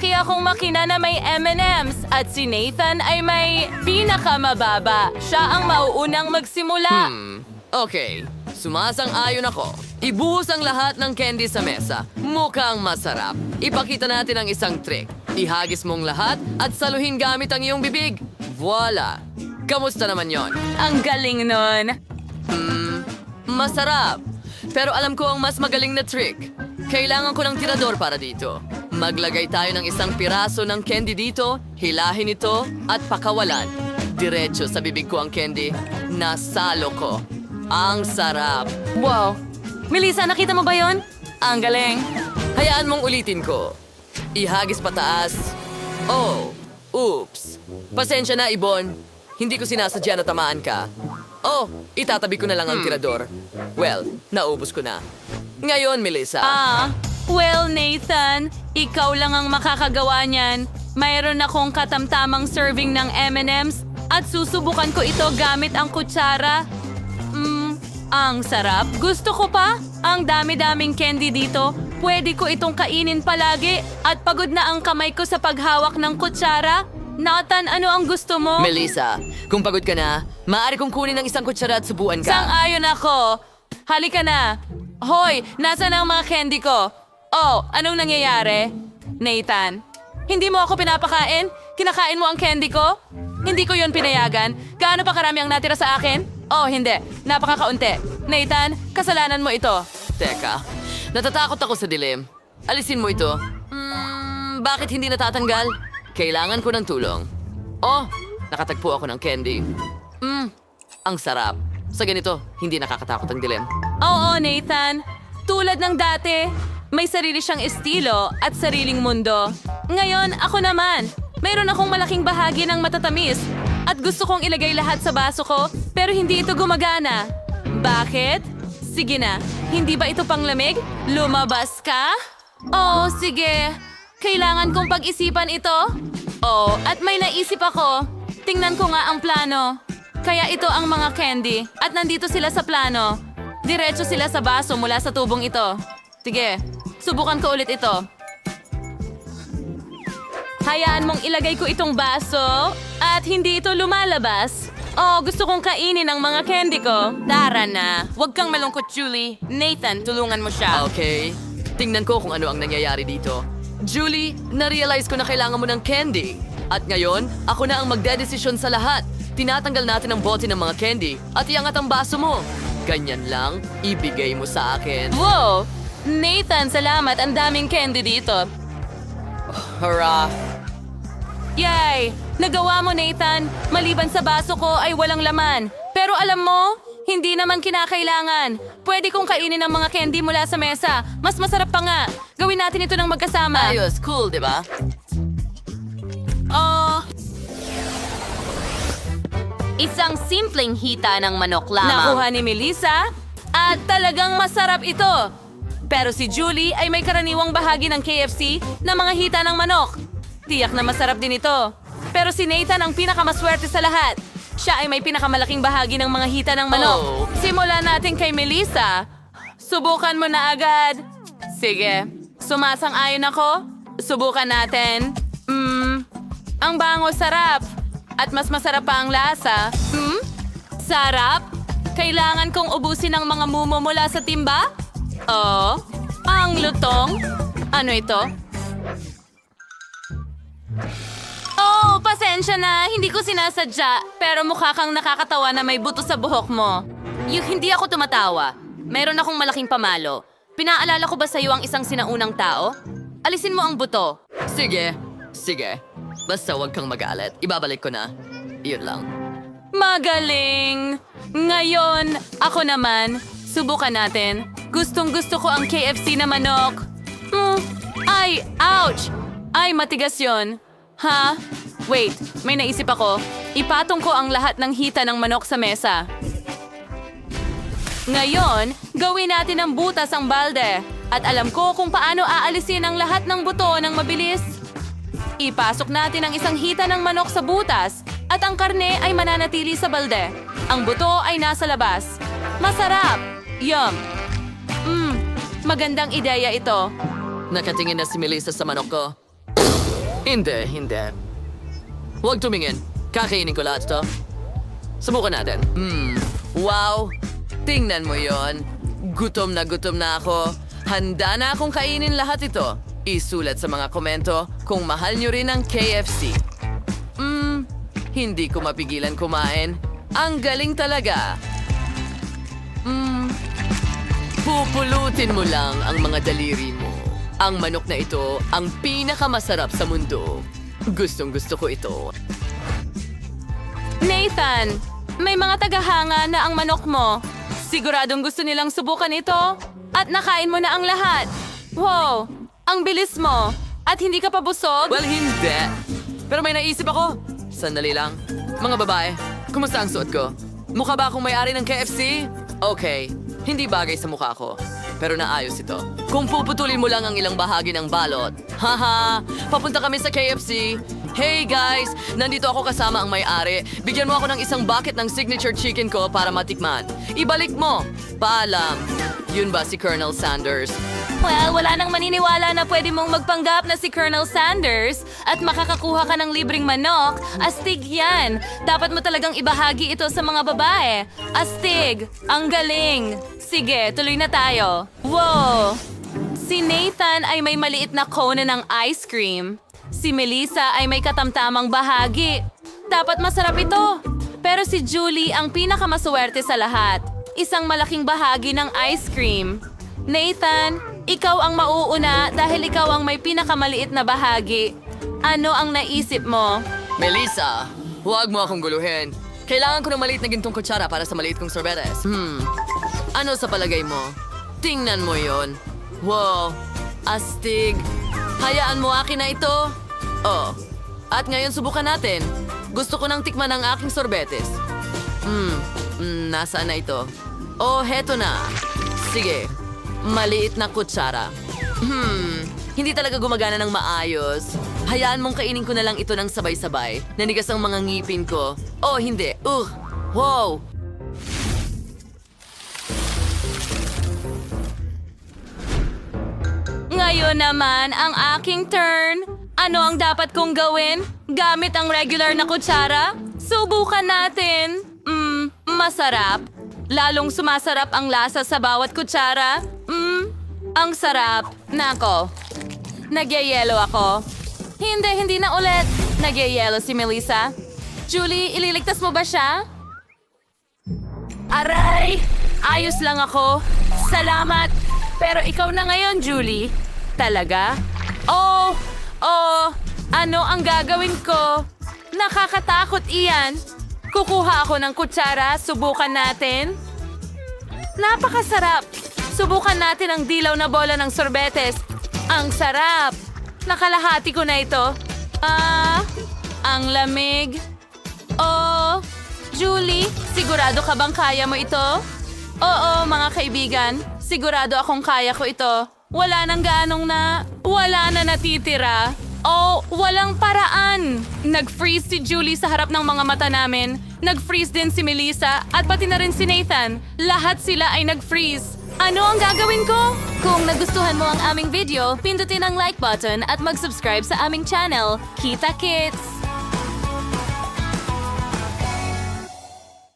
malaki akong makina na may M&M's at si Nathan ay may pinakamababa. Siya ang mauunang magsimula. Hmm, okay. Sumasang-ayon ako. Ibuhos ang lahat ng candy sa mesa. Mukhang masarap. Ipakita natin ang isang trick. Ihagis mong lahat at saluhin gamit ang iyong bibig. Voila! Kamusta naman yon? Ang galing nun. Masarap! Pero alam ko ang mas magaling na trick. Kailangan ko ng tirador para dito. Maglagay tayo ng isang piraso ng candy dito, hilahin ito, at pakawalan. Diretso sa bibig ko ang candy. Nasalo ko. Ang sarap. Wow. Melissa, nakita mo ba yon? Ang galing. Hayaan mong ulitin ko. Ihagis pataas. Oh, oops. Pasensya na, Ibon. Hindi ko sinasadya na tamaan ka. Oh, itatabi ko na lang ang tirador. Well, naubos ko na. Ngayon, Melissa. Ah, well, Nathan, ikaw lang ang makakagawa niyan. Mayroon akong katamtamang serving ng M&M's at susubukan ko ito gamit ang kutsara. Mmm, ang sarap. Gusto ko pa. Ang dami-daming candy dito. Pwede ko itong kainin palagi at pagod na ang kamay ko sa paghawak ng kutsara. Nathan, ano ang gusto mo? Melissa, kung pagod ka na, maaari kong kunin ng isang kutsara at subuan ka. Sang-ayon ako. Halika na. Hoy, nasa na ang mga candy ko? Oh, anong nangyayari? Nathan, hindi mo ako pinapakain? Kinakain mo ang candy ko? Hindi ko yon pinayagan. Gaano pa karami ang natira sa akin? Oh, hindi. Napakakaunti. Nathan, kasalanan mo ito. Teka, natatakot ako sa dilim. Alisin mo ito. Hmm, bakit hindi natatanggal? Kailangan ko ng tulong. Oh, nakatagpo ako ng candy. Hmm, ang sarap. Sa ganito, hindi nakakatakot ang dilim. Oo, Nathan. Tulad ng dati, may sarili siyang estilo at sariling mundo. Ngayon, ako naman. Mayroon akong malaking bahagi ng matatamis at gusto kong ilagay lahat sa baso ko pero hindi ito gumagana. Bakit? Sige na, hindi ba ito panglamig? Lumabas ka? Oo, sige. Kailangan kong pag-isipan ito. Oo, at may naisip ako. Tingnan ko nga ang plano. Kaya ito ang mga candy at nandito sila sa plano. Diretso sila sa baso mula sa tubong ito. Sige, subukan ko ulit ito. Hayaan mong ilagay ko itong baso at hindi ito lumalabas. Oh, gusto kong kainin ang mga candy ko. Tara na. Huwag kang malungkot, Julie. Nathan, tulungan mo siya. Okay, tingnan ko kung ano ang nangyayari dito. Julie, na-realize ko na kailangan mo ng candy. At ngayon, ako na ang magdedesisyon sa lahat. Tinatanggal natin ang bote ng mga candy at iangat ang baso mo. Ganyan lang, ibigay mo sa akin. Wow! Nathan, salamat. Ang daming candy dito. Hurrah! Yay! Nagawa mo, Nathan. Maliban sa baso ko ay walang laman. Pero alam mo, hindi naman kinakailangan. Pwede kong kainin ang mga candy mula sa mesa. Mas masarap pa nga. Gawin natin ito ng magkasama. Ayos, cool, di ba? Oh, Isang simpleng hita ng manok lamang. nakuha ni Melissa. At talagang masarap ito. Pero si Julie ay may karaniwang bahagi ng KFC na mga hita ng manok. Tiyak na masarap din ito. Pero si Nathan ang pinakamaswerte sa lahat. Siya ay may pinakamalaking bahagi ng mga hita ng manok. Oh. Simulan natin kay Melissa. Subukan mo na agad. Sige. Sumasang-ayon ako. Subukan natin. Mmm, ang bango sarap. At mas masarap pa ang lasa. Hmm? Sarap? Kailangan kong ubusin ang mga mumo mula sa timba? Oo. Ang lutong? Ano ito? Oh, pasensya na. Hindi ko sinasadya. Pero mukha kang nakakatawa na may buto sa buhok mo. Yung hindi ako tumatawa. Meron akong malaking pamalo. Pinaalala ko ba sa iyo ang isang sinaunang tao? Alisin mo ang buto. Sige, sige. Basta huwag kang magalit. Ibabalik ko na. Yun lang. Magaling! Ngayon, ako naman, subukan natin. Gustong gusto ko ang KFC na manok. Hmm, ay, ouch! Ay, matigas yon. Ha? Wait, may naisip ako. Ipatong ko ang lahat ng hita ng manok sa mesa. Ngayon, gawin natin ng butas ang balde. At alam ko kung paano aalisin ang lahat ng buto ng mabilis. Ipasok natin ang isang hita ng manok sa butas at ang karne ay mananatili sa balde. Ang buto ay nasa labas. Masarap! Yum! Mmm, magandang ideya ito. Nakatingin na si Melissa sa manok ko. Hindi, hindi. Huwag tumingin. Kakainin ko lahat to. Subukan natin. Hmm. Wow! Tingnan mo yon. Gutom na gutom na ako. Handa na akong kainin lahat ito. Isulat sa mga komento kung mahal nyo rin ang KFC. Hmm, hindi ko mapigilan kumain. Ang galing talaga. Pupulutin mo lang ang mga daliri mo. Ang manok na ito ang pinakamasarap sa mundo. Gustong gusto ko ito. Nathan, may mga tagahanga na ang manok mo. Siguradong gusto nilang subukan ito. At nakain mo na ang lahat. Wow, ang bilis mo. At hindi ka pa busog? Well, hindi. Pero may naisip ako. Sandali lang. Mga babae, kumusta ang suot ko? Mukha ba akong may-ari ng KFC? Okay, hindi bagay sa mukha ko. Pero naayos ito. Kung puputulin mo lang ang ilang bahagi ng balot. Haha, papunta kami sa KFC. Hey guys, nandito ako kasama ang may-ari. Bigyan mo ako ng isang bucket ng signature chicken ko para matikman. Ibalik mo. Paalam. Yun ba si Colonel Sanders? Well, wala nang maniniwala na pwede mong magpanggap na si Colonel Sanders at makakakuha ka ng libreng manok. Astig yan. Dapat mo talagang ibahagi ito sa mga babae. Astig. Ang galing. Sige, tuloy na tayo. Wow! Si Nathan ay may maliit na cone ng ice cream. Si Melissa ay may katamtamang bahagi. Dapat masarap ito. Pero si Julie ang pinakamaswerte sa lahat. Isang malaking bahagi ng ice cream. Nathan, ikaw ang mauuna dahil ikaw ang may pinakamaliit na bahagi. Ano ang naisip mo? Melissa, huwag mo akong guluhin. Kailangan ko ng maliit na gintong kutsara para sa maliit kong sorbetes. Hmm. Ano sa palagay mo? Tingnan mo yon. Wow. Astig. Hayaan mo akin na ito. Oh. At ngayon subukan natin. Gusto ko nang tikman ang aking sorbetes. Hmm. Mm, nasaan na ito? Oh, heto na. Sige. Maliit na kutsara. Hmm, hindi talaga gumagana ng maayos. Hayaan mong kainin ko na lang ito ng sabay-sabay. Nanigas ang mga ngipin ko. Oh, hindi. Ugh. Wow. Ngayon naman, ang aking turn. Ano ang dapat kong gawin? Gamit ang regular na kutsara? Subukan natin. Mmm, masarap. Lalong sumasarap ang lasa sa bawat kutsara. Mmm, ang sarap. Nako, nagyayelo ako. Hindi, hindi na ulit. Nagyayelo si Melissa. Julie, ililigtas mo ba siya? Aray! Ayos lang ako. Salamat. Pero ikaw na ngayon, Julie. Talaga? Oh, oh, ano ang gagawin ko? Nakakatakot iyan. Kukuha ako ng kutsara, subukan natin. Napakasarap. Subukan natin ang dilaw na bola ng sorbetes. Ang sarap. Nakalahati ko na ito. Ah, ang lamig. Oh, Julie, sigurado ka bang kaya mo ito? Oo, mga kaibigan. Sigurado akong kaya ko ito. Wala nang ganong na. Wala na natitira. Oh, walang paraan. Nag-freeze si Julie sa harap ng mga mata namin. Nag-freeze din si Melissa at pati na rin si Nathan. Lahat sila ay nag-freeze. Ano ang gagawin ko? Kung nagustuhan mo ang aming video, pindutin ang like button at mag-subscribe sa aming channel. Kita Kits!